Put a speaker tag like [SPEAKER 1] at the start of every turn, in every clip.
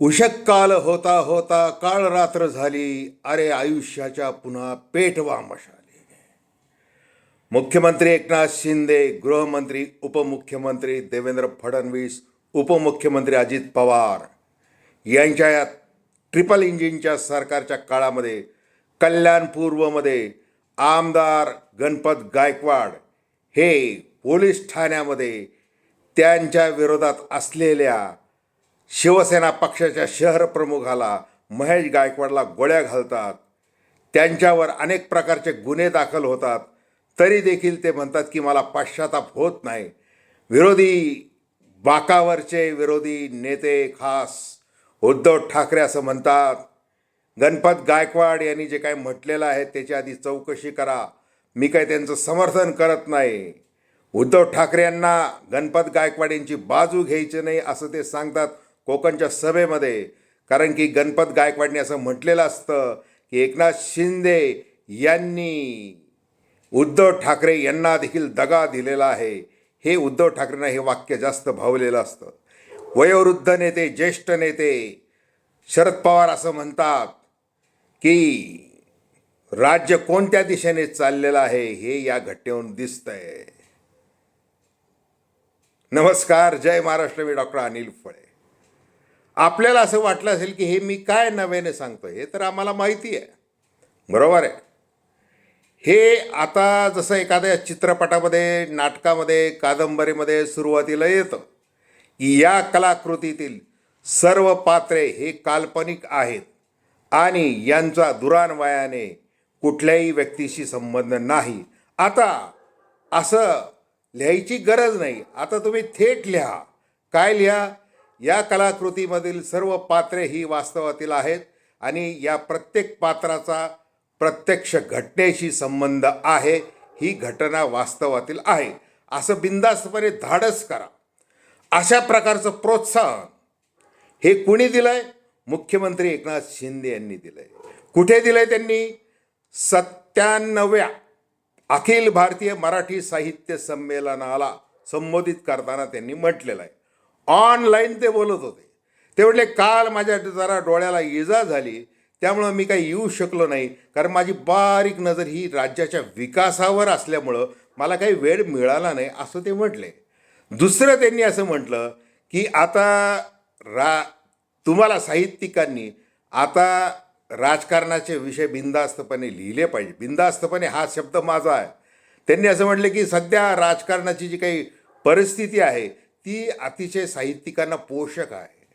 [SPEAKER 1] उषक्काल होता होता काळ रात्र झाली अरे आयुष्याच्या पुन्हा पेटवा मशाली. मुख्यमंत्री एकनाथ शिंदे गृहमंत्री उपमुख्यमंत्री देवेंद्र फडणवीस उपमुख्यमंत्री अजित पवार यांच्या या ट्रिपल इंजिनच्या सरकारच्या काळामध्ये कल्याणपूर्वमध्ये आमदार गणपत गायकवाड हे पोलीस ठाण्यामध्ये त्यांच्या विरोधात असलेल्या शिवसेना पक्षाच्या शहर प्रमुखाला महेश गायकवाडला गोळ्या घालतात. त्यांच्यावर अनेक प्रकारचे गुन्हे दाखल होतात. तरी देखील ते म्हणतात की मला पश्चाताप होत नाही. विरोधी बाकावरचे विरोधी नेते खास उद्धव ठाकरे असं म्हणतात. गणपत गायकवाड यांनी जे काही म्हटलेलं आहे त्याची आधी चौकशी करा. मी काही त्यांचं समर्थन करत नाही. उद्धव ठाकरे यांना गणपत गायकवाड यांची बाजू घ्यायची नाही असं ते सांगतात. कोकणच्या सभेमध्ये. कारण की गणपत गायकवाडने असं म्हटलेलं असतं की एकनाथ शिंदे यांनी उद्धव ठाकरे यांना देखील दगा दिलेला आहे. हे उद्धव ठाकरेंना हे वाक्य जास्त भावलेलं असतं. वयोवृद्ध नेते ज्येष्ठ नेते शरद पवार असं म्हणतात की राज्य कोणत्या दिशेने चाललेलं आहे हे या घटनेवरून दिसतंय. नमस्कार. जय महाराष्ट्र. मी डॉक्टर अनिल फळे. आपल्याला असं वाटलं असेल की हे मी काय नव्याने सांगतो हे तर आम्हाला माहिती आहे. बरोबर आहे. हे आता जसं एखाद्या चित्रपटामध्ये नाटकामध्ये कादंबरीमध्ये सुरुवातीला येतं की या कलाकृतीतील सर्व पात्रे हे काल्पनिक आहेत आणि यांचा दुरान्वयाने कुठल्याही व्यक्तीशी संबंध नाही. आता असं लिहायची गरज नाही. आता तुम्ही थेट लिहा. काय लिहा? या कलाकृतीमधील सर्व पात्रे ही वास्तवातील आहेत आणि या प्रत्येक पात्राचा प्रत्यक्ष घटनेशी संबंध आहे ही घटना वास्तवातील आहे. असं बिंदास्तपणे धाडस करा. अशा प्रकारचं प्रोत्साहन हे कुणी दिलंय? मुख्यमंत्री एकनाथ शिंदे यांनी दिलंय. कुठे दिलंय त्यांनी? सत्त्याण्णव्या अखिल भारतीय मराठी साहित्य संमेलनाला संबोधित करताना त्यांनी म्हटलेलं आहे. ऑनलाईन ते बोलत होते. ते म्हटले काल माझ्या जरा डोळ्याला इजा झाली त्यामुळं मी काही येऊ शकलो नाही. कारण माझी बारीक नजर ही राज्याच्या विकासावर असल्यामुळं मला काही वेळ मिळाला नाही असं ते म्हटले. दुसरं त्यांनी असं म्हटलं की आता रा तुम्हाला साहित्यिकांनी आता राजकारणाचे विषय बिंदास्तपणे लिहिले पाहिजे. बिंदास्तपणे हा शब्द माझा आहे. त्यांनी असं म्हटलं की सध्या राजकारणाची जी काही परिस्थिती आहे ती अतिशय साहित्यिकांना पोषक आहे.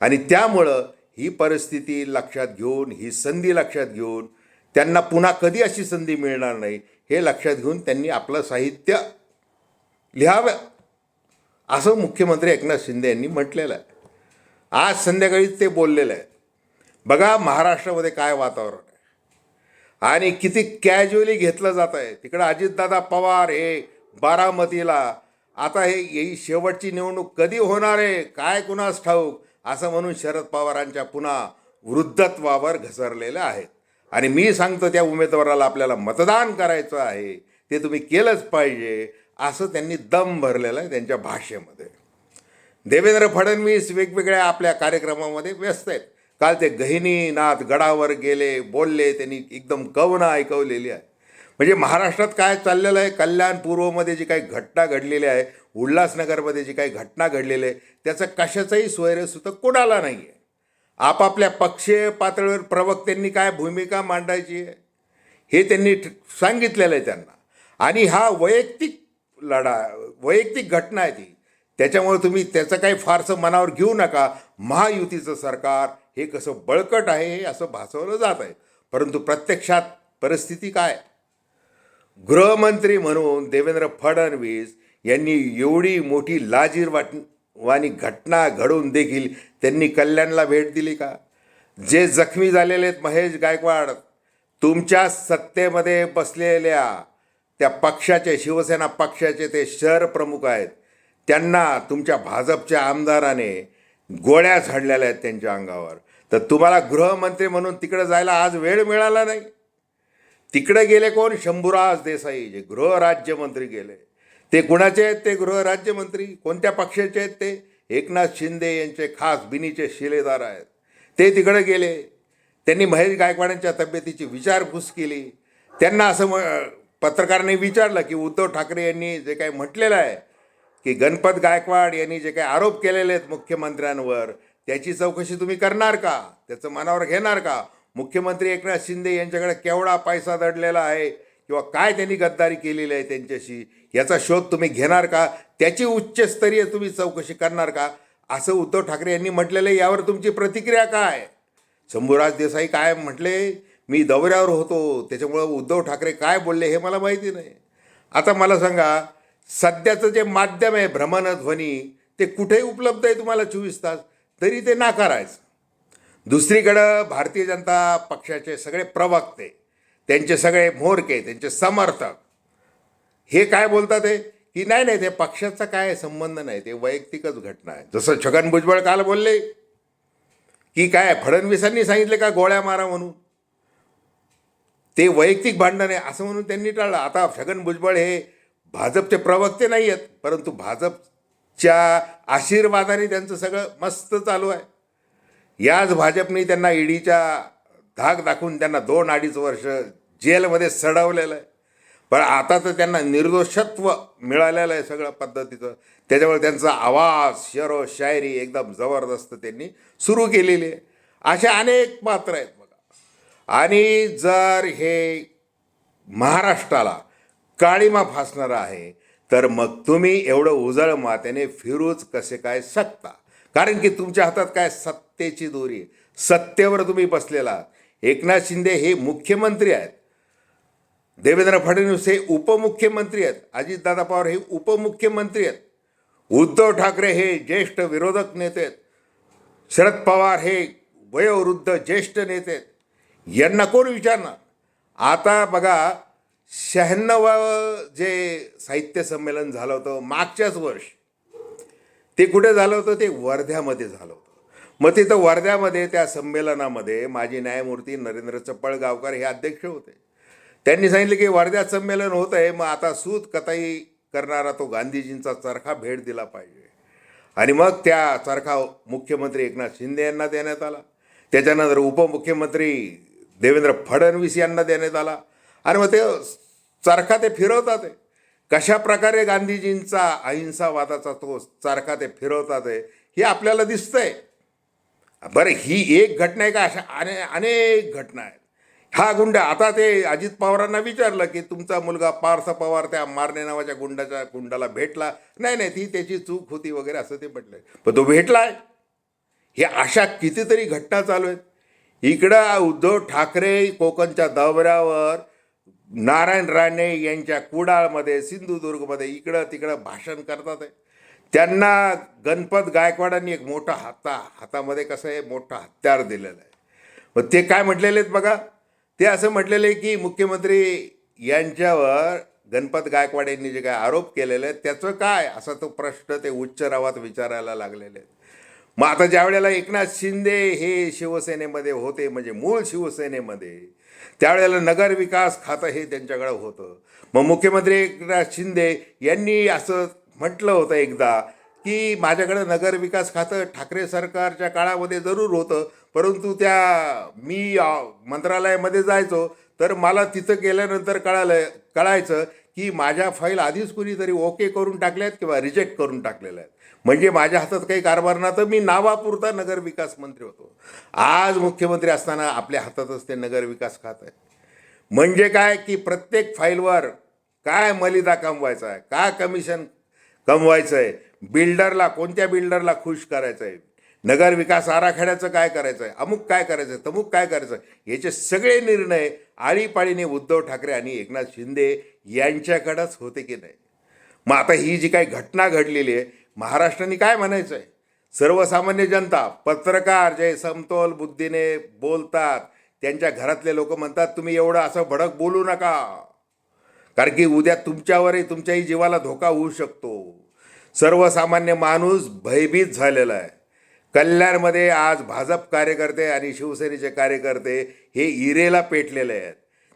[SPEAKER 1] आणि त्यामुळं ही परिस्थिती लक्षात घेऊन ही संधी लक्षात घेऊन त्यांना पुन्हा कधी अशी संधी मिळणार नाही हे लक्षात घेऊन त्यांनी आपलं साहित्य लिहावं असं मुख्यमंत्री एकनाथ शिंदे यांनी म्हटलेलं आहे. आज संध्याकाळी ते बोललेलं आहे. बघा महाराष्ट्रामध्ये काय वातावरण आहे. आणि किती कॅज्युअली घेतलं जात आहे तिकडं अजितदादा पवार हे बारामतीला आता हे ही शेवटची निवडणूक कधी होणार आहे? काय कुणास ठाऊक? असं म्हणून शरद पवारांच्या पुन्हा वृद्धत्वावर घसरलेल्या आहेत. आणि मी सांगतो त्या उमेदवाराला आपल्याला मतदान करायचं आहे. ते तुम्ही केलंच पाहिजे. असं त्यांनी दम भरलेलं आहे त्यांच्या भाषेमध्ये. देवेंद्र फडणवीस वेगवेगळ्या आपल्या कार्यक्रमामध्ये व्यस्त आहेत. काल ते गहिनीनाथ गडावर गेले बोलले त्यांनी एकदम कवनं ऐकवलेली आहे. म्हणजे महाराष्ट्रात काय चाललेलं आहे? कल्याण पूर्वमध्ये जी काही घटना घडलेली आहे उल्हासनगरमध्ये जी काही घटना घडलेली आहे त्याचं कशाचंही सोयरेसुद्धा कोणाला नाही आहे आपापल्या पक्षीय पातळीवर प्रवक्त्यांनी काय भूमिका मांडायची आहे? हे त्यांनी सांगितलेलं आहे त्यांना. आणि हा वैयक्तिक लढा वैयक्तिक घटना आहे ती. त्याच्यामुळे तुम्ही त्याचं काही फारसं मनावर घेऊ नका. महायुतीचं सरकार हे कसं बळकट आहे हे असं भासवलं जात आहे. परंतु प्रत्यक्षात परिस्थिती काय? गृहमंत्री म्हणून देवेंद्र फडणवीस यांनी एवढी मोठी लाजीरवाट वाणी घटना घडून देखील त्यांनी कल्याणला भेट दिली का? जे जखमी झालेले आहेत महेश गायकवाड तुमच्या सत्तेमध्ये बसलेल्या त्या पक्षाचे शिवसेना पक्षाचे ते शहर प्रमुख आहेत. त्यांना तुमच्या भाजपच्या आमदाराने गोळ्या झाडलेल्या आहेत त्यांच्या अंगावर. तर तुम्हाला गृहमंत्री म्हणून तिकडे जायला आज वेळ मिळाला नाही. तिकडे गेले कोण? शंभूराज देसाई जे गृहराज्यमंत्री गेले. ते कुणाचे आहेत ते? गृहराज्यमंत्री. कोणत्या पक्षाचे आहेत ते? एकनाथ शिंदे यांचे खास बिनीचे शिलेदार आहेत. ते तिकडे गेले. त्यांनी महेश गायकवाडांच्या तब्येतीची विचारपूस केली. त्यांना असं म पत्रकारांनी विचारलं की उद्धव ठाकरे यांनी जे काही म्हटलेलं आहे की गणपत गायकवाड यांनी जे काही आरोप केलेले आहेत मुख्यमंत्र्यांवर त्याची चौकशी तुम्ही करणार का? त्याचं मनावर घेणार का? मुख्यमंत्री एकनाथ शिंदे यांच्याकडे केवढा पैसा दडलेला आहे किंवा काय त्यांनी गद्दारी केलेली आहे त्यांच्याशी याचा शोध तुम्ही घेणार का? त्याची उच्चस्तरीय तुम्ही चौकशी करणार का? असं उद्धव ठाकरे यांनी म्हटलेलं आहे यावर तुमची प्रतिक्रिया काय? शंभूराज देसाई काय म्हटले? मी दौऱ्यावर होतो त्याच्यामुळं उद्धव ठाकरे काय बोलले हे मला माहिती नाही. आता मला सांगा सध्याचं जे माध्यम आहे भ्रमणध्वनी ते कुठेही उपलब्ध आहे तुम्हाला चोवीस तास? तरी ते नाकारायचं दुसरीकडं भारतीय जनता पक्षाचे सगळे प्रवक्ते त्यांचे सगळे म्होरके त्यांचे समर्थक हे काय बोलतात आहे की नाही नाही ते पक्षाचा काय संबंध नाही ते वैयक्तिकच घटना आहे. जसं छगन भुजबळ काल बोलले की काय फडणवीसांनी सांगितले का गोळ्या मारा म्हणून? ते वैयक्तिक भांडण आहे असं म्हणून त्यांनी टाळलं. आता छगन भुजबळ हे भाजपचे प्रवक्ते नाही आहेत परंतु भाजपच्या आशीर्वादाने त्यांचं सगळं मस्त चालू आहे. याच भाजपने त्यांना ईडीच्या धाक दाखवून त्यांना दोन अडीच वर्ष जेलमध्ये सडवलेलं आहे. पण आता तर त्यांना निर्दोषत्व मिळालेलं आहे सगळं पद्धतीचं. त्याच्यामुळे त्यांचा आवाज शरो शायरी एकदम जबरदस्त त्यांनी सुरू केलेली आहे. असे अनेक पात्र आहेत बघा. आणि जर हे महाराष्ट्राला काळीमा फासणारं आहे तर मग तुम्ही एवढं उजळ मातेने फिरूच कसे काय शकता? कारण की तुमच्या हातात काय सत्तेची दोरी सत्तेवर तुम्ही बसलेला एकनाथ शिंदे हे मुख्यमंत्री आहेत. देवेंद्र फडणवीस हे उपमुख्यमंत्री आहेत. अजितदादा पवार हे उपमुख्यमंत्री आहेत. उद्धव ठाकरे हे ज्येष्ठ विरोधक नेते आहेत. शरद पवार हे वयोवृद्ध ज्येष्ठ नेते आहेत. यांना कोण विचारणार? आता बघा शहाण्णव जे साहित्य संमेलन झालं होतं मागच्याच वर्ष. ते कुठे झालं होतं? ते वर्ध्यामध्ये झालं होतं. मग तिथं वर्ध्यामध्ये त्या संमेलनामध्ये माजी न्यायमूर्ती नरेंद्र चप्पळगावकर हे अध्यक्ष होते. त्यांनी सांगितलं की वर्ध्यात संमेलन होत आहे मग आता सूत कताई करणारा तो गांधीजींचा चरखा भेट दिला पाहिजे. आणि मग त्या चरखा मुख्यमंत्री एकनाथ शिंदे यांना देण्यात आला. त्याच्यानंतर उपमुख्यमंत्री देवेंद्र फडणवीस यांना देण्यात आला. आणि मग ते चरखा ते फिरवतात आहे कशा प्रकारे गांधीजींचा अहिंसावादाचा तो चरखा ते फिरवतात आहे हे आपल्याला दिसतंय. बरं ही एक घटना आहे का? अशा अने अनेक घटना आहेत. हा गुंड आता ते अजित पवारांना विचारलं की तुमचा मुलगा पार्थ पवार त्या मारणे नावाच्या गुंडाच्या गुंडाला भेटला? नाही नाही ती त्याची चूक होती वगैरे असं ते म्हटलंय. पण तो भेटलाय. हे अशा कितीतरी घटना चालू आहेत. इकडं उद्धव ठाकरे कोकणच्या दौऱ्यावर नारायण राणे यांच्या कुडाळमध्ये सिंधुदुर्गमध्ये इकडं तिकडं भाषण करतात आहे त्यांना गणपत गायकवाडांनी एक मोठा हाता हातामध्ये कसं आहे मोठं हत्यार दिलेलं आहे. मग ते काय म्हटलेले आहेत बघा? ते असं म्हटलेलं आहे की मुख्यमंत्री यांच्यावर गणपत गायकवाड यांनी जे काय आरोप केलेले आहेत त्याचं काय? असा तो प्रश्न ते उच्च रावात विचारायला लागलेले आहेत. मग आता ज्या वेळेला एकनाथ शिंदे हे शिवसेनेमध्ये होते म्हणजे मूळ शिवसेनेमध्ये त्यावेळेला नगर विकास खातं हे त्यांच्याकडं होतं. मग मुख्यमंत्री एकनाथ शिंदे यांनी असं म्हटलं होतं एकदा की माझ्याकडं नगर विकास खातं ठाकरे सरकारच्या काळामध्ये जरूर होतं परंतु त्या मी मंत्रालयामध्ये जायचो तर मला तिथं गेल्यानंतर कळालं कळायचं की माझ्या फाईल आधीच कुणीतरी ओके करून टाकल्यात आहेत किंवा रिजेक्ट करून टाकलेल्या आहेत. म्हणजे माझ्या हातात काही कारभार ना तर मी नावापुरता नगर विकास मंत्री होतो. आज मुख्यमंत्री असताना आपल्या हातातच ते नगर विकास खातं आहे म्हणजे काय की प्रत्येक फाईलवर काय मलिदा कमवायचा आहे काय कमिशन कमवायचं आहे बिल्डरला कोणत्या बिल्डरला खुश करायचं आहे नगर विकास आराखड्याचं काय करायचं आहे अमुक काय करायचं आहे तमुक काय करायचं आहे याचे सगळे निर्णय आळीपाळीने उद्धव ठाकरे आणि एकनाथ शिंदे यांच्याकडंच होते की नाही? मग आता ही जी काही घटना घडलेली आहे महाराष्ट्राने काय म्हणायचं आहे सर्वसामान्य जनता पत्रकार जे समतोल बुद्धीने बोलतात त्यांच्या घरातले लोक म्हणतात तुम्ही एवढं असं भडक बोलू नका. कारण की उद्या तुमच्यावरही तुमच्याही जीवाला धोका होऊ शकतो. सर्वसामान्य माणूस भयभीत झालेला आहे. कल्याणमध्ये आज भाजप कार्यकर्ते आणि शिवसेनेचे कार्यकर्ते हे इरेला पेटलेले आहेत.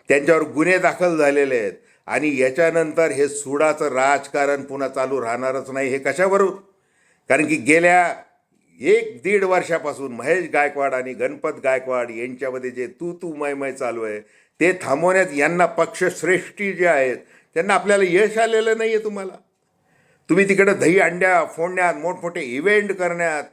[SPEAKER 1] त्यांच्यावर गुन्हे दाखल झालेले आहेत. आणि याच्यानंतर हे सुडाचं राजकारण पुन्हा चालू राहणारच नाही हे कशावरून कारण की गेल्या एक दीड वर्षापासून महेश गायकवाड आणि गणपत गायकवाड यांच्यामध्ये जे तू तू मयमय चालू आहे ते थांबवण्यात यांना पक्षश्रेष्ठी जे आहेत त्यांना आपल्याला यश आलेलं नाही आहे तुम्हाला. तुम्ही तिकडं दही अंड्या फोडण्यात मोठमोठे इव्हेंट करण्यात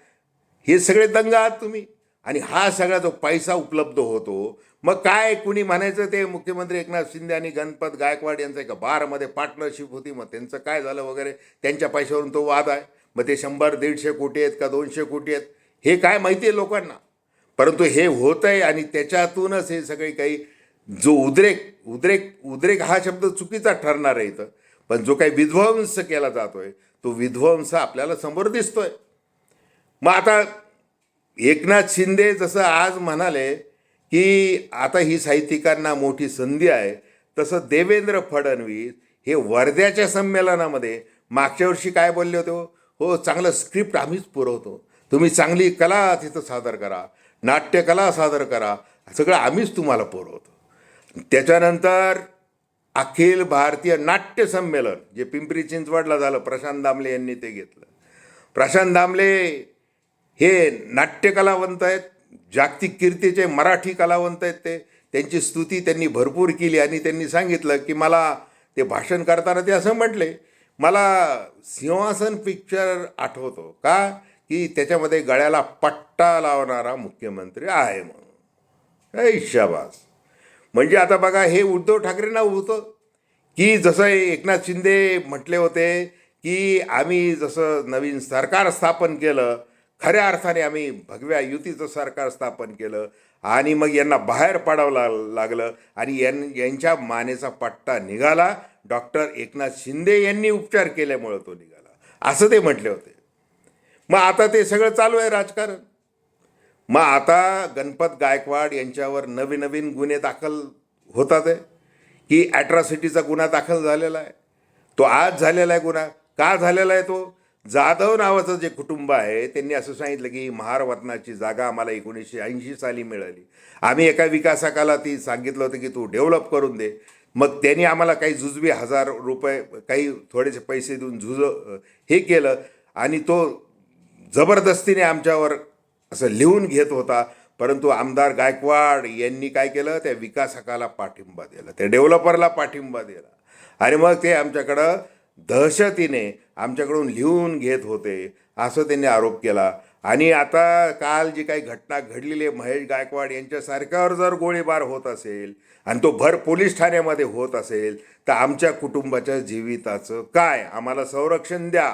[SPEAKER 1] हे सगळे दंग आहात तुम्ही. आणि हा सगळा जो पैसा उपलब्ध होतो मग काय कुणी म्हणायचं ते? मुख्यमंत्री एकनाथ शिंदे आणि गणपत गायकवाड यांचं एका बारमध्ये पार्टनरशिप होती मग त्यांचं काय झालं वगैरे? त्यांच्या पैशावरून तो वाद आहे. मग ते शंभर दीडशे कोटी आहेत का दोनशे कोटी आहेत? हे काय माहिती आहे लोकांना? परंतु हे होत आहे आणि त्याच्यातूनच हे सगळे काही जो उद्रेक उद्रेक उद्रेक हा शब्द चुकीचा ठरणार आहे इथं. पण जो काही विध्वंस केला जातोय तो विध्वंस आपल्याला समोर दिसतोय. मग आता एकनाथ शिंदे जसं आज म्हणाले की आता ही साहित्यिकांना मोठी संधी आहे तसं देवेंद्र फडणवीस हे वर्ध्याच्या संमेलनामध्ये मागच्या वर्षी काय बोलले होते हो? हो? चांगलं स्क्रिप्ट आम्हीच पुरवतो. तुम्ही चांगली कला तिथं सादर करा नाट्यकला सादर करा सगळं आम्हीच तुम्हाला पुरवतो. त्याच्यानंतर अखिल भारतीय नाट्य संमेलन जे पिंपरी चिंचवडला झालं प्रशांत दामले यांनी ते घेतलं. प्रशांत दामले हे नाट्य कलावंत आहेत जागतिक कीर्तीचे मराठी कलावंत आहेत ते. त्यांची स्तुती त्यांनी भरपूर केली आणि त्यांनी सांगितलं की मला ते भाषण करताना ते असं म्हटले मला सिंहासन पिक्चर आठवतो. का? की त्याच्यामध्ये गळ्याला पट्टा लावणारा मुख्यमंत्री आहे म्हणून. शाबास. म्हणजे आता बघा हे उद्धव ठाकरेंना होतं की जसं एकनाथ शिंदे म्हटले होते की आम्ही जसं नवीन सरकार स्थापन केलं खऱ्या अर्थाने आम्ही भगव्या युतीचं सरकार स्थापन केलं आणि मग यांना बाहेर पाडावं ला लागलं आणि यां यांच्या मानेचा पट्टा निघाला. डॉक्टर एकनाथ शिंदे यांनी उपचार केल्यामुळं तो निघाला. असं ते म्हटले होते. मग आता ते सगळं चालू आहे राजकारण. मग आता गणपत गायकवाड यांच्यावर नवीन नवीन गुन्हे दाखल होतात आहे. की ॲट्रॉसिटीचा गुन्हा दाखल झालेला आहे. तो आज झालेला आहे गुन्हा. का झालेला आहे तो? जाधव नावाचं जे कुटुंब आहे त्यांनी असं सांगितलं की महारवतनाची जागा आम्हाला एकोणीसशे ऐंशी साली मिळाली. आम्ही एका विकासकाला ती सांगितलं होतं की तू डेव्हलप करून दे. मग त्यांनी आम्हाला काही जुजबी हजार रुपये काही थोडेसे पैसे देऊन झुज हे केलं आणि तो जबरदस्तीने आमच्यावर असं लिहून घेत होता. परंतु आमदार गायकवाड यांनी काय केलं? त्या विकासकाला पाठिंबा दिला. त्या डेव्हलपरला पाठिंबा दिला. आणि मग ते आमच्याकडं दहशतीने आमच्याकडून लिहून घेत होते. असं त्यांनी आरोप केला. आणि आता काल जी काही घटना घडलेली आहे महेश गायकवाड यांच्यासारख्यावर जर गोळीबार होत असेल आणि तो भर पोलीस ठाण्यामध्ये होत असेल तर आमच्या कुटुंबाच्या जीविताचं काय? आम्हाला संरक्षण द्या.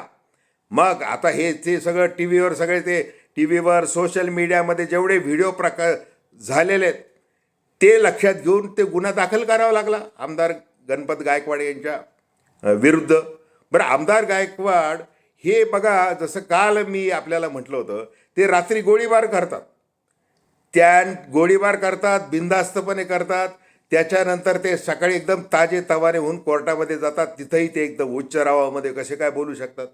[SPEAKER 1] मग आता हे ते सगळं टी व्हीवर सगळे ते टी व्हीवर सोशल मीडियामध्ये जेवढे व्हिडिओ प्रकार झालेले आहेत ते लक्षात घेऊन ते गुन्हा दाखल करावा लागला. आमदार गणपत गायकवाड यांच्या विरुद्ध. बरं आमदार गायकवाड हे बघा जसं काल मी आपल्याला म्हटलं होतं ते रात्री गोळीबार करतात. त्या गोळीबार करतात बिनधास्तपणे करतात. त्याच्यानंतर ते सकाळी एकदम ताजे तवाने होऊन कोर्टामध्ये जातात. तिथंही ते एकदम उच्च रावामध्ये कसे काय बोलू शकतात.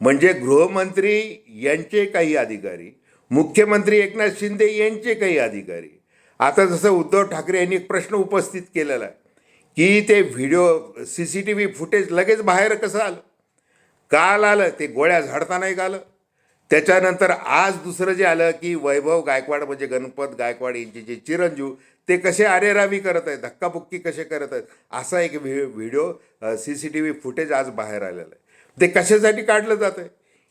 [SPEAKER 1] म्हणजे गृहमंत्री यांचे काही अधिकारी मुख्यमंत्री एकनाथ शिंदे यांचे काही अधिकारी. आता जसं उद्धव ठाकरे यांनी एक प्रश्न उपस्थित केलेला आहे. की ते video C C T V footage लगेच बाहेर कसं आलं? काल आलं ते गोळ्या झाडताना एक आलं. त्याच्यानंतर आज दुसरं जे आलं की वैभव गायकवाड म्हणजे गणपत गायकवाड यांचे जे चिरंजीव ते कसे आरेरावी करत आहेत धक्काबुक्की कसे करत आहेत असा एक V video C C T V footage आज बाहेर आलेला आहे. ते कशासाठी काढलं जातं आहे?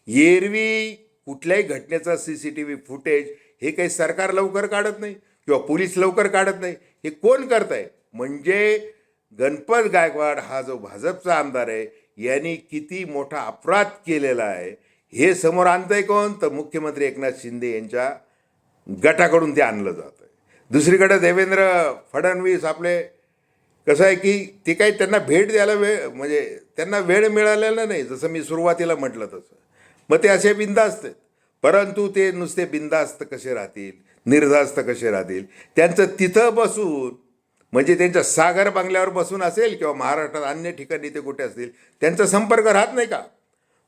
[SPEAKER 1] एरवी कुठल्याही घटनेचा C C T V footage हे काही सरकार लवकर काढत नाही किंवा पोलीस लवकर काढत नाही. हे कोण करत आहे? म्हणजे गणपत गायकवाड हा जो भाजपचा आमदार आहे यांनी किती मोठा अपराध केलेला आहे हे समोर आणतंय कोण? तर मुख्यमंत्री एकनाथ शिंदे यांच्या गटाकडून ते आणलं जातं आहे दुसरीकडे देवेंद्र फडणवीस आपले कसं आहे की ते काही त्यांना भेट द्यायला वेळ म्हणजे त्यांना वेळ मिळालेला नाही जसं मी सुरुवातीला म्हटलं तसं. मग ते असे बिंदास्त आहेत. परंतु ते नुसते बिंदास्त कसे राहतील निर्धास्त कसे राहतील त्यांचं तिथं बसून म्हणजे त्यांच्या सागर बंगल्यावर बसून असेल किंवा महाराष्ट्रात अन्य ठिकाणी ते कुठे असतील त्यांचा संपर्क राहत नाही का?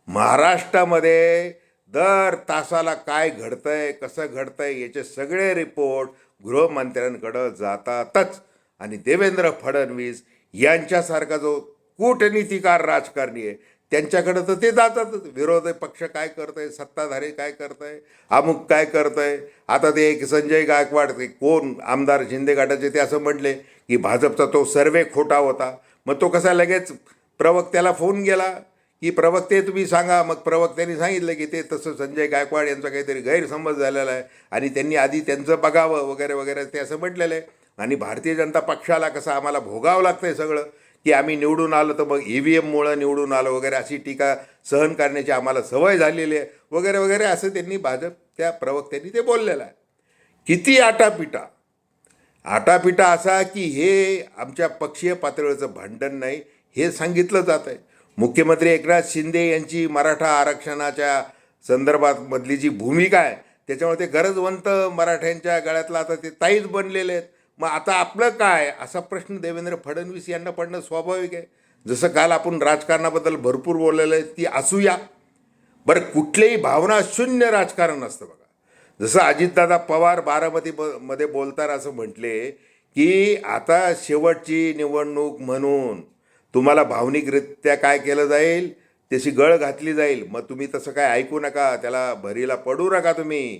[SPEAKER 1] महाराष्ट्रामध्ये दर तासाला काय घडतंय कसं घडतंय याचे सगळे रिपोर्ट गृहमंत्र्यांकडं जातातच. आणि देवेंद्र फडणवीस यांच्यासारखा जो कूटनीतिकार राजकारणी आहे त्यांच्याकडं तर ते जातातच विरोधी पक्ष काय करतंय? सत्ताधारी काय करतंय? अमुक काय करतंय? आता ते एक संजय गायकवाड ते कोण? आमदार शिंदे गटाचे ते असं म्हटले की भाजपचा तो सर्वे खोटा होता. मग तो कसा लगेच प्रवक्त्याला फोन गेला की प्रवक्ते तुम्ही सांगा. मग प्रवक्त्यांनी सांगितलं की ते तसं संजय गायकवाड यांचा काहीतरी गैरसमज झालेला आहे आणि त्यांनी आधी त्यांचं बघावं वगैरे वगैरे ते असं म्हटलेलं आहे. आणि भारतीय जनता पक्षाला कसं आम्हाला भोगावं लागतं आहे सगळं. की आम्ही निवडून आलो तर मग ई व्ही एममुळं निवडून आलो वगैरे अशी टीका सहन करण्याची आम्हाला सवय झालेली आहे. वगैरे वगैरे असं त्यांनी भाजप त्या प्रवक्त्यांनी ते बोललेलं आहे. किती आटापिटा? आटापिटा असा की हे आमच्या पक्षीय पातळीचं भांडण नाही हे सांगितलं जात आहे. मुख्यमंत्री एकनाथ शिंदे यांची मराठा आरक्षणाच्या संदर्भातमधली जी भूमिका आहे त्याच्यामुळे ते गरजवंत मराठ्यांच्या गळ्यातला आता ते ताईच बनलेले आहेत. मग आता आपलं काय? असा प्रश्न देवेंद्र फडणवीस यांना पडणं स्वाभाविक आहे. जसं काल आपण राजकारणाबद्दल भरपूर बोललेलं आहे ती असूया. बरं कुठलेही भावना शून्य राजकारण असतं बघा. जसं अजितदादा पवार बारामती ब मध्ये बोलताना असं म्हटले की आता शेवटची निवडणूक म्हणून तुम्हाला भावनिकरित्या काय केलं जाईल? त्याची गळ घातली जाईल. मग तुम्ही तसं काय ऐकू नका. त्याला भरीला पडू नका तुम्ही.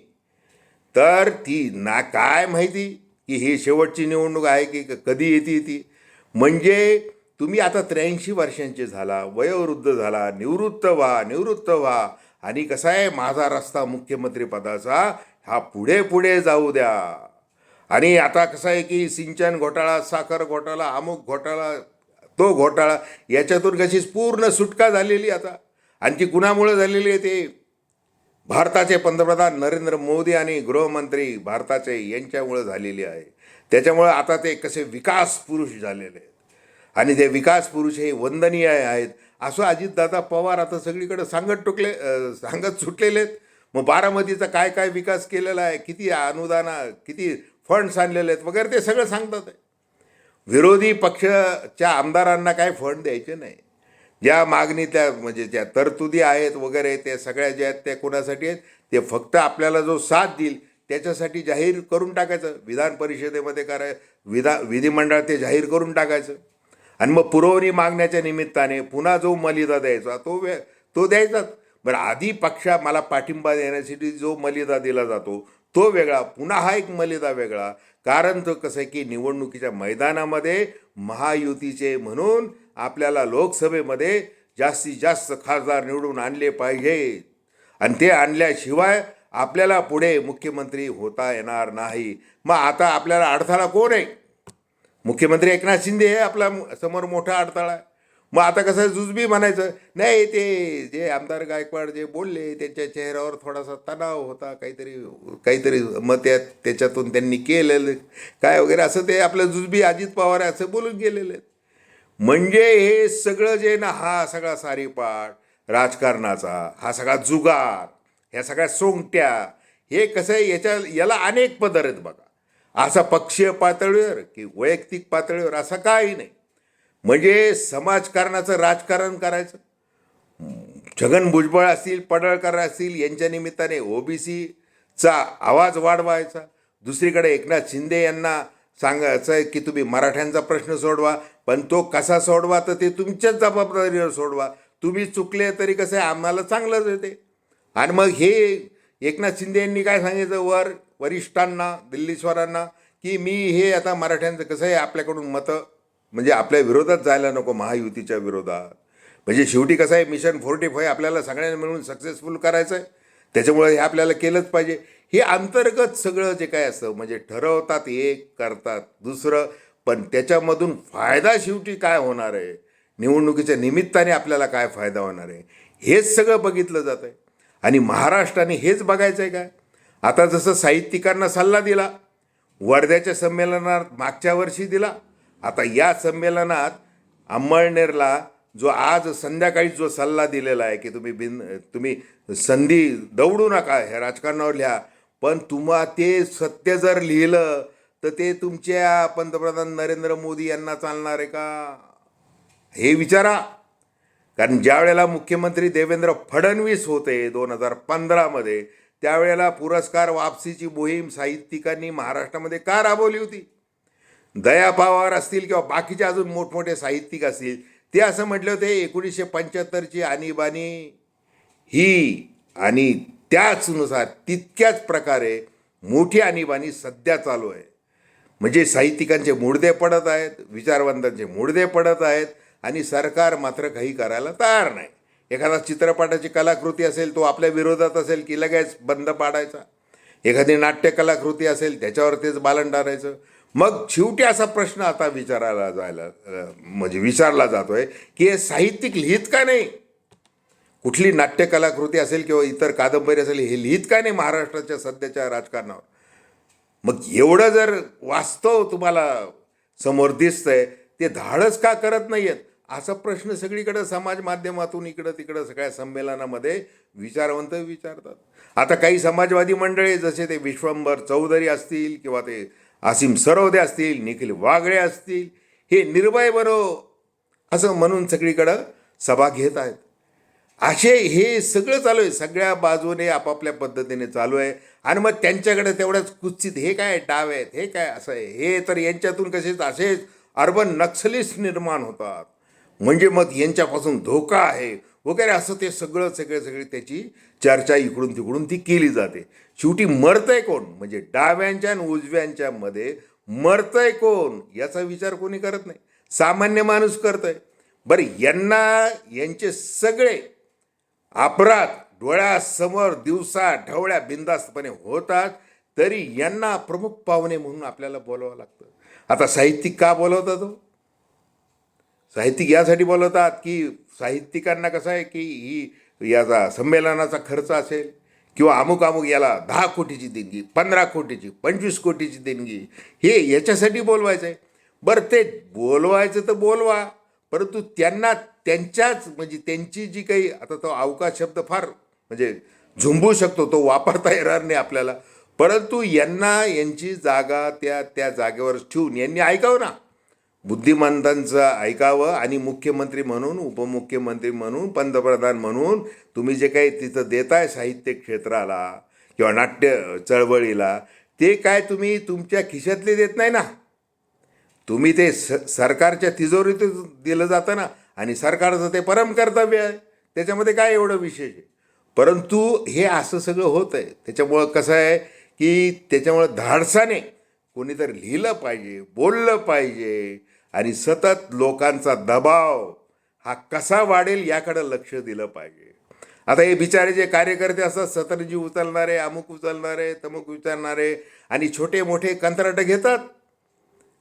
[SPEAKER 1] तर ती ना काय माहिती? की ही शेवटची निवडणूक आहे की कधी येते ती? म्हणजे तुम्ही आता त्र्याऐंशी वर्षांचे झाला वयोवृद्ध झाला निवृत्त व्हा निवृत्त व्हा. आणि कसा आहे माझा रस्ता मुख्यमंत्रीपदाचा हा पुढे पुढे जाऊ द्या. आणि आता कसं आहे की सिंचन घोटाळा साखर घोटाळा अमुक घोटाळा तो घोटाळा याच्यातून कशी पूर्ण सुटका झालेली आता. आणि ती कुणामुळे झालेली आहे ते? भारताचे पंतप्रधान नरेंद्र मोदी आणि गृहमंत्री भारताचे यांच्यामुळे झालेली आहे. त्याच्यामुळे आता ते कसे विकास पुरुष झालेले आहेत. आणि ते विकास पुरुष हे वंदनीय आहेत असं अजितदादा पवार आता सगळीकडे सांगत टुकले सांगत सुटलेले आहेत. मग बारामतीचा काय काय विकास केलेला आहे किती अनुदाना किती फंड्स आणलेले आहेत वगैरे ते सगळं सांगतात. विरोधी पक्षाच्या आमदारांना काय फंड द्यायचे नाही. ज्या मागणी त्या म्हणजे ज्या तरतुदी आहेत वगैरे त्या सगळ्या ज्या आहेत त्या कोणासाठी आहेत ते फक्त आपल्याला जो साथ देईल त्याच्यासाठी जाहीर करून टाकायचं. विधान परिषदेमध्ये कराय विधा विधिमंडळ ते जाहीर करून टाकायचं. आणि मग पुरवणी मागण्याच्या निमित्ताने पुन्हा जो मलिदा द्यायचा तो वे तो द्यायचाच बरं आधी पक्षा मला पाठिंबा देण्यासाठी जो मलिदा दिला जातो तो वेगळा पुन्हा हा एक मलिदा वेगळा. कारण तो कसं आहे की निवडणुकीच्या मैदानामध्ये महायुतीचे म्हणून आपल्याला लोकसभेमध्ये जास्तीत जास्त खासदार निवडून आणले पाहिजे. आणि ते आणल्याशिवाय आपल्याला पुढे मुख्यमंत्री होता येणार नाही. मग आता आपल्याला अडथळा कोण आहे? मुख्यमंत्री एकनाथ शिंदे हे आपला समोर मोठा अडथळा आहे. मग आता कसं जुजबी म्हणायचं? नाही ते जे आमदार गायकवाड जे बोलले त्यांच्या चेहऱ्यावर थोडासा तणाव होता. काहीतरी काहीतरी मग त्या त्याच्यातून त्यांनी केलेलं काय वगैरे असं ते आपलं जुजबी अजित पवार आहे असं बोलून गेलेले आहेत. म्हणजे हे सगळं जे ना हा सगळा सारीपाठ राजकारणाचा हा सगळा जुगार ह्या सगळ्या सोंगट्या हे कसं आहे याच्या याला अनेक पदर आहेत बघा. असा पक्षीय पातळीवर की वैयक्तिक पातळीवर असं काही नाही. म्हणजे समाजकारणाचं राजकारण करायचं. छगन भुजबळ असतील पडळकर असतील यांच्या निमित्ताने ओबीसीचा आवाज वाढवायचा. दुसरीकडे एकनाथ शिंदे यांना सांगायचं आहे की तुम्ही मराठ्यांचा प्रश्न सोडवा पण तो कसा सोडवा तर ते तुमच्याच जबाबदारीवर सोडवा. तुम्ही चुकले तरी कसं आहे? आम्हाला चांगलंच येते आणि मग हे एकनाथ शिंदे यांनी काय सांगितलं वर वरिष्ठांना दिल्लीश्वरांना की मी हे आता मराठ्यांचं कसं आहे? आपल्याकडून मतं म्हणजे आपल्या विरोधात जायला नको महायुतीच्या विरोधात. म्हणजे शेवटी कसं आहे? मिशन फोर्टी फाय आपल्याला सगळ्यांना मिळून सक्सेसफुल करायचं आहे. त्याच्यामुळे हे आपल्याला केलंच पाहिजे. हे अंतर्गत सगळं जे काय असतं म्हणजे ठरवतात एक करतात दुसरं पण त्याच्यामधून फायदा शेवटी काय होणार आहे? निवडणुकीच्या निमित्ताने आपल्याला काय फायदा होणार आहे? हेच सगळं बघितलं जातं आहे आणि महाराष्ट्राने हेच बघायचं आहे काय आता जसं साहित्यिकांना सल्ला दिला वर्ध्याच्या संमेलनात मागच्या वर्षी दिला आता या संमेलनात अंमळनेरला जो आज संध्याकाळी जो सल्ला दिलेला आहे की तुम्ही बिन तुम्ही संधी दौडू नका ह्या राजकारणावर लिहा पण तुम्हा ते सत्य जर लिहिलं तर ते तुमच्या पंतप्रधान नरेंद्र मोदी यांना चालणार आहे का? हे विचारा. कारण ज्या वेळेला मुख्यमंत्री देवेंद्र फडणवीस होते दोन हजार पंधरामध्ये त्यावेळेला पुरस्कार वापसीची मोहीम साहित्यिकांनी महाराष्ट्रामध्ये का राबवली होती? दया पवार असतील किंवा बाकीचे अजून मोठमोठे साहित्यिक असतील ते असं म्हटले होते एकोणीसशे पंच्याहत्तरची आणीबाणी ही आणि त्याचनुसार तितक्याच प्रकारे मोठी आणीबाणी सध्या चालू आहे. म्हणजे साहित्यिकांचे मुडदे पडत आहेत विचारवंतांचे मुडदे पडत आहेत आणि सरकार मात्र काही करायला तयार नाही. एखादा चित्रपटाची कलाकृती असेल तो आपल्या विरोधात असेल की लगेच बंद पाडायचा. एखादी नाट्य कलाकृती असेल त्याच्यावर तेच बालन टारायचं मग शेवटी असा प्रश्न आता विचारायला जायला म्हणजे विचारला जातोय की हे साहित्यिक लिहित का नाही? कुठली नाट्य कलाकृती असेल किंवा इतर कादंबरी असेल हे लिहित का नाही महाराष्ट्राच्या सध्याच्या राजकारणावर? मग एवढं जर वास्तव तुम्हाला समोर दिसतंय ते धाडस का करत नाही आहेत असा प्रश्न सगळीकडं समाज माध्यमातून इकडं तिकडं सगळ्या संमेलनामध्ये विचारवंत विचारतात. आता काही समाजवादी मंडळी जसे ते विश्वंभर चौधरी असतील किंवा ते आसिम सरोदे असतील निखिल वागळे असतील हे निर्भय बनो असं म्हणून सगळीकडं सभा घेत आहेत. असे हे सगळं चालू आहे. सगळ्या बाजूने आपापल्या पद्धतीने चालू आहे. आणि मग त्यांच्याकडे तेवढ्याच कुत्सित हे काय डाव आहेत हे काय असं आहे? हे तर यांच्यातून कसेच असेच अर्बन नक्सलिस्ट निर्माण होतात. म्हणजे मग यांच्यापासून धोका आहे. वगैरे असं ते सगळं सगळे सगळी त्याची चर्चा इकडून तिकडून ती केली जाते. शेवटी मरतंय कोण? म्हणजे डाव्यांच्या आणि उजव्यांच्या मध्ये मरतंय कोण? याचा विचार कोणी करत नाही. सामान्य माणूस करतोय. बरं यांना यांचे सगळे अपराध डोळ्यासमोर दिवसा ढवळ्या बिंदास्तपणे होतात तरी यांना प्रमुख पाहुणे म्हणून आपल्याला बोलावं लागतं. आता साहित्यिक का बोलवतात तो साहित्यिक यासाठी बोलवतात की साहित्यिकांना कसं आहे की ही याचा संमेलनाचा खर्च असेल किंवा अमुक अमुक याला दहा कोटीची देणगी पंधरा कोटीची पंचवीस कोटीची देणगी हे याच्यासाठी बोलवायचं आहे बरं ते बोलवायचं तर बोलवा परंतु त्यांना त्यांच्याच म्हणजे त्यांची जी काही आता तो अवकाश शब्द फार म्हणजे झुंबू शकतो तो वापरता येणार नाही आपल्याला. परंतु यांना यांची जागा त्या त्या जागेवर ठेवून यांनी ऐकावं ना. बुद्धिमंतांचं ऐकावं आणि मुख्यमंत्री म्हणून उपमुख्यमंत्री म्हणून पंतप्रधान म्हणून तुम्ही जे काही तिथं देताय साहित्य क्षेत्राला किंवा नाट्य चळवळीला ते काय तुम्ही तुमच्या खिशातले देत नाही ना? तुम्ही ते स सरकारच्या तिजोरीतून दिलं जातं ना आणि सरकारचं ते परम कर्तव्य आहे. त्याच्यामध्ये काय एवढं विशेष आहे? परंतु हे असं सगळं होतं आहे त्याच्यामुळं कसं आहे की त्याच्यामुळं धाडसाने कोणीतरी लिहिलं पाहिजे बोललं पाहिजे आणि सतत लोकांचा दबाव हा कसा वाढेल याकडं लक्ष दिलं पाहिजे. आता हे बिचारे जे कार्यकर्ते असतात सतरंजी उचलणारे अमुक उचलणारे तमुक उचलणारे आणि छोटे मोठे कंत्राट घेतात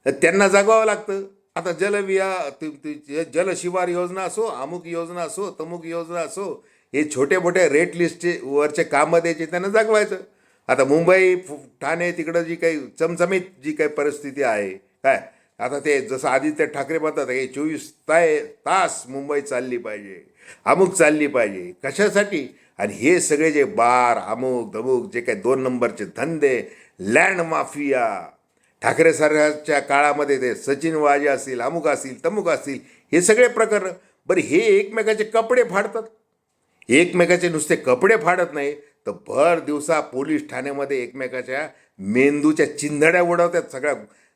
[SPEAKER 1] त्यांना जगवावं लागतं. आता जलविया जलशिवार योजना असो अमुक योजना असो तमुक योजना असो हे छोटे मोठे रेट लिस्टचे वरचे कामं द्यायचे त्यांना जगवायचं. आता मुंबई ठाणे तिकडं जी काही चमचमीत जी काही परिस्थिती आहे काय? आता ते जसं आदित्य ठाकरे म्हणतात हे चोवीस ताय तास मुंबई चालली पाहिजे अमुक चालली पाहिजे कशासाठी? आणि हे सगळे जे बार अमुक धमुक जे काही दोन नंबरचे धंदे लँड माफिया ठाकरे सरकारच्या काळामध्ये ते सचिन वाजे असतील अमुक असतील तमुक असतील हे सगळे प्रकार बरं हे एकमेकाचे कपडे फाडतात. एकमेकाचे नुसते कपडे फाडत नाही तर भर दिवसा पोलीस ठाण्यामध्ये एकमेकाच्या मेंदूच्या चिंधड्या उडवतात सगळ्या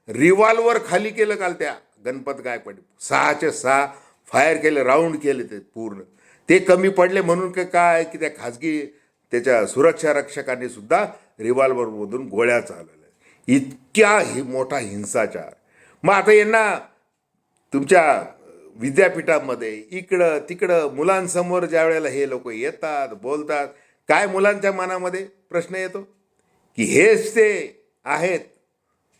[SPEAKER 1] रिव्हॉल्वर खाली केलं काल त्या गणपत गायकवाड. सहाचे सहा फायर केले राऊंड केले ते पूर्ण. ते कमी पडले म्हणून काय काय की त्या खाजगी त्याच्या सुरक्षा रक्षकांनी सुद्धा रिव्हॉल्वरमधून गोळ्या चालवल्या. इतक्या हि मोठा हिंसाचार. मग आता यांना तुमच्या विद्यापीठामध्ये इकडं तिकडं मुलांसमोर ज्या वेळेला हे लोक येतात बोलतात काय मुलांच्या मनामध्ये प्रश्न येतो? की हेच ते आहेत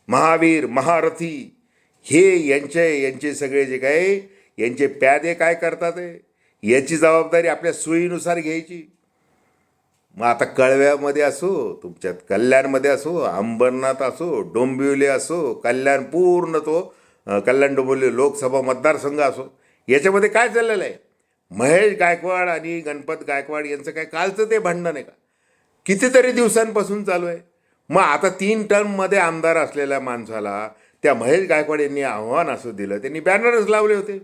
[SPEAKER 1] महावीर महारथी हे यांचे यांचे सगळे जे काय यांचे प्यादे काय करतात याची जबाबदारी आपल्या सोयीनुसार घ्यायची. मग आता कळव्यामध्ये असो तुमच्यात कल्याणमध्ये असो अंबरनाथ असो डोंबिवली असो कल्याण पूर्ण तो कल्याण डोंबिवली लोकसभा मतदारसंघ असो याच्यामध्ये काय चाललेलं आहे? महेश गायकवाड आणि गणपत गायकवाड यांचं काय कालचं ते भांडण आहे का? कितीतरी दिवसांपासून चालू आहे. मग आता तीन टर्ममध्ये आमदार असलेल्या माणसाला त्या महेश गायकवाड यांनी आव्हान असं दिलं. त्यांनी बॅनरच लावले होते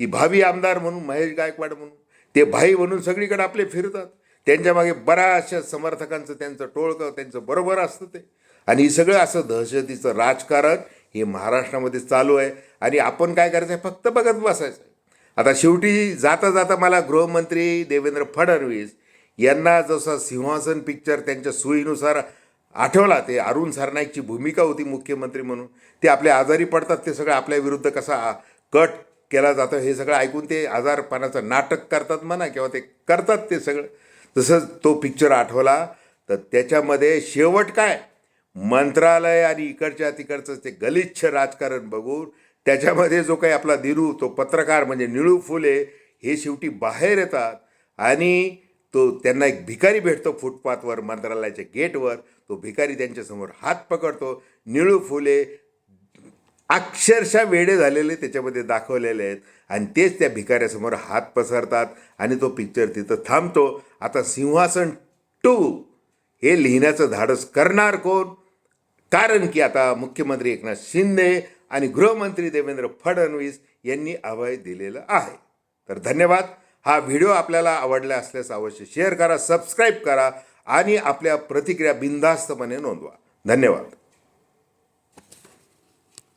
[SPEAKER 1] की भावी आमदार म्हणून महेश गायकवाड म्हणून. ते भाई म्हणून सगळीकडे आपले फिरतात. त्यांच्यामागे बऱ्याचशा समर्थकांचं त्यांचं टोळकं त्यांचं बरोबर असतं ते. आणि हे सगळं असं दहशतीचं राजकारण हे महाराष्ट्रामध्ये चालू आहे. आणि आपण काय करायचं आहे फक्त बघत बसायचं आहे आता शेवटी जाता जाता मला गृहमंत्री देवेंद्र फडणवीस यांना जसा सिंहासन पिक्चर त्यांच्या सोयीनुसार आठवला ते अरुण सरनाईकची भूमिका होती मुख्यमंत्री म्हणून. ते आपले आजारी पडतात ते सगळं आपल्या विरुद्ध कसा कट केला जातो हे सगळं ऐकून ते आजारपणाचं नाटक करतात म्हणा किंवा ते करतात ते सगळं. तसंच तो पिक्चर आठवला तर त्याच्यामध्ये शेवट काय? मंत्रालय आणि इकडच्या तिकडचं ते गलिच्छ राजकारण बघून त्याच्यामध्ये जो काही आपला दिनू तो पत्रकार म्हणजे निळू फुले हे शेवटी बाहेर येतात आणि तो त्यांना एक भिकारी भेटतो फुटपाथवर मंत्रालयाच्या गेटवर. तो भिकारी त्यांच्यासमोर हात पकडतो निळू फुले अक्षरशः वेडे झालेले त्याच्यामध्ये दाखवलेले आहेत आणि तेच त्या भिकाऱ्यासमोर हात पसरतात आणि तो पिक्चर तिथं थांबतो. आता सिंहासन टू हे लिहिण्याचं धाडस करणार कोण? कारण की आता मुख्यमंत्री एकनाथ शिंदे आणि गृहमंत्री देवेंद्र फडणवीस यांनी अभय दिलेलं आहे. तर धन्यवाद. हा व्हिडिओ आपल्याला आवडला असल्यास अवश्य शेअर करा सबस्क्राईब करा. आणि आपल्या प्रतिक्रिया बिनधास्तपणे नोंदवा. धन्यवाद.